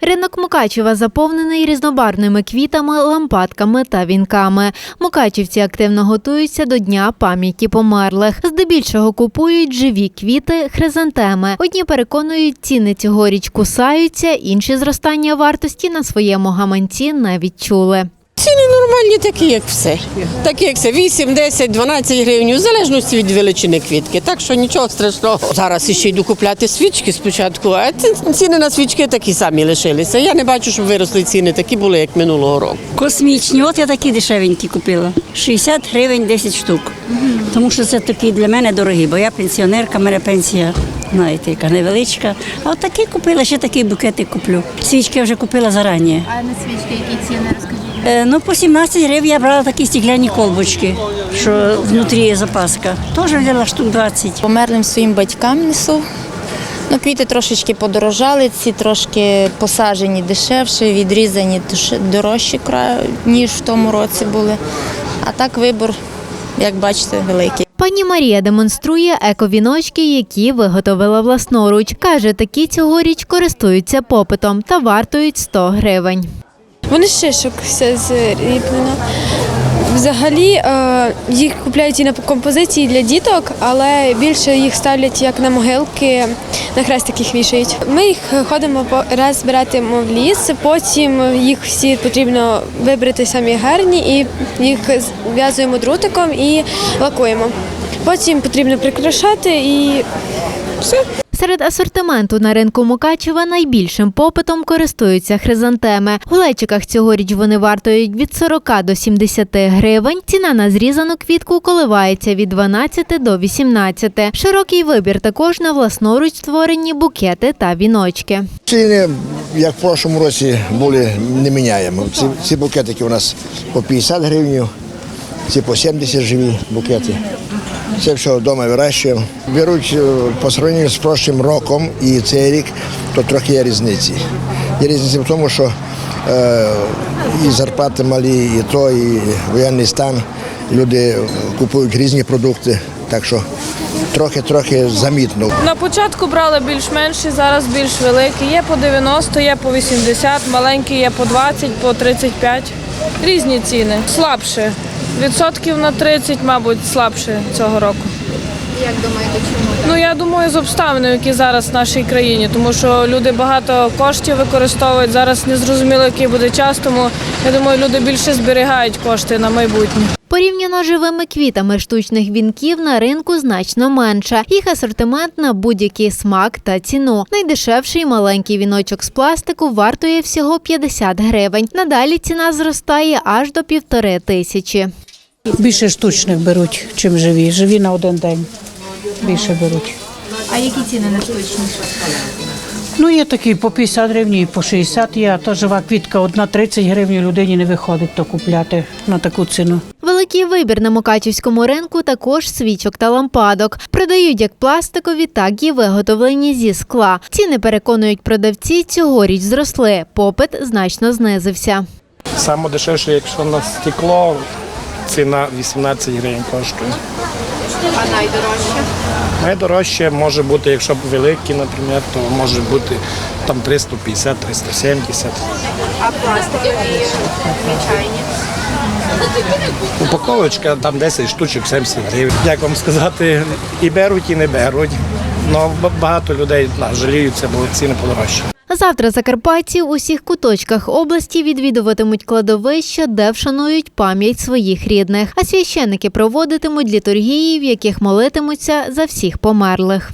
Ринок Мукачева заповнений різнобарвними квітами, лампадками та вінками. Мукачівці активно готуються до Дня пам'яті померлих. Здебільшого купують живі квіти, хризантеми. Одні переконують, ціни цьогоріч кусаються, інші зростання вартості на своєму гаманці не відчули. Ціни нормальні, такі, як все. Такі, як все. 8, 10, 12 гривень, в залежності від величини квітки. Так що нічого страшного. Зараз ще йду купляти свічки спочатку, а ціни на свічки такі самі лишилися. Я не бачу, щоб виросли ціни, такі були, як минулого року. Космічні, от я такі дешевенькі купила. 60 гривень 10 штук. Тому що це такі для мене дорогі, бо я пенсіонерка, в мене пенсія, знаєте, яка невеличка. А от такі купила, ще такі букети куплю. Свічки я вже купила зарані. А на свічки які ціни розкажіть? Е, ну, по 17 гривень я брала такі стекляні колбочки, що внутрі є запаска. Теж взяла штук 20. Померлим своїм батькам несу. Ну, квіти трошечки подорожали, ці трошки посаджені дешевше, відрізані дорожчі, ніж в тому році були. А так вибір, як бачите, великий. Пані Марія демонструє ековіночки, які виготовила власноруч. Каже, такі цьогоріч користуються попитом та вартують 100 гривень. Вони шишок все зліплено. Взагалі е, їх купляють і на композиції для діток, але більше їх ставлять як на могилки, на хрестик їх вішають. Ми їх ходимо по раз збиратимо в ліс, потім їх всі потрібно вибрати самі гарні і їх зв'язуємо друтиком і лакуємо. Потім потрібно прикрашати і все. Серед асортименту на ринку Мукачева найбільшим попитом користуються хризантеми. В глечиках цьогоріч вони вартують від 40 до 70 гривень. Ціна на зрізану квітку коливається від 12 до 18. Широкий вибір також на власноруч створені букети та віночки. Ціни, як в прошлому році, були не міняємо. Ці, ці букетики у нас по 50 гривень, ці по 70 живі букети. Це все вдома вирощуємо. Беруть е, по сравненню з прошлим роком і цей рік, то трохи є різниці. Є різниця в тому, що е, і зарплати малі, і то, і воєнний стан. Люди купують різні продукти, так що трохи-трохи замітно. На початку брали більш-менші, зараз більш великі. Є по 90, є по 80, маленькі є по 20, по 35. Різні ціни. Слабше. Відсотків на 30, мабуть, слабше цього року. Як думаєте, чому? Ну я думаю, з обставинами, які зараз в нашій країні, тому що люди багато коштів використовують. Зараз не зрозуміло, який буде час, тому я думаю, люди більше зберігають кошти на майбутнє. Порівняно з живими квітами штучних вінків на ринку значно менше. Їх асортимент на будь-який смак та ціну. Найдешевший маленький віночок з пластику вартує всього 50 гривень. Надалі ціна зростає аж до півтори тисячі. Більше штучних беруть, чим живі. Живі на один день більше беруть. А які ціни на штучні? Ну, є такі по 50 гривень, і по 60 є, а то жива квітка одна 30 гривень людині не виходить то купляти на таку ціну. Великий вибір на Мукачівському ринку також свічок та лампадок. Продають як пластикові, так і виготовлені зі скла. Ціни переконують продавці, цьогоріч зросли. Попит значно знизився. Саме дешевше, якщо на стекло, ціна 18 гривень коштує. А найдорожче? Найдорожче може бути, якщо б великі, наприклад, то може бути там 350, 370. А пластикові звичайні? Упаковочка там 10 штучок, 70 гривень. Як вам сказати, і беруть, і не беруть. Ну, багато людей да, жаліються, бо ціни подорожчі. Завтра закарпатці у усіх куточках області відвідуватимуть кладовища, де вшанують пам'ять своїх рідних. А священники проводитимуть літургії, в яких молитимуться за всіх померлих.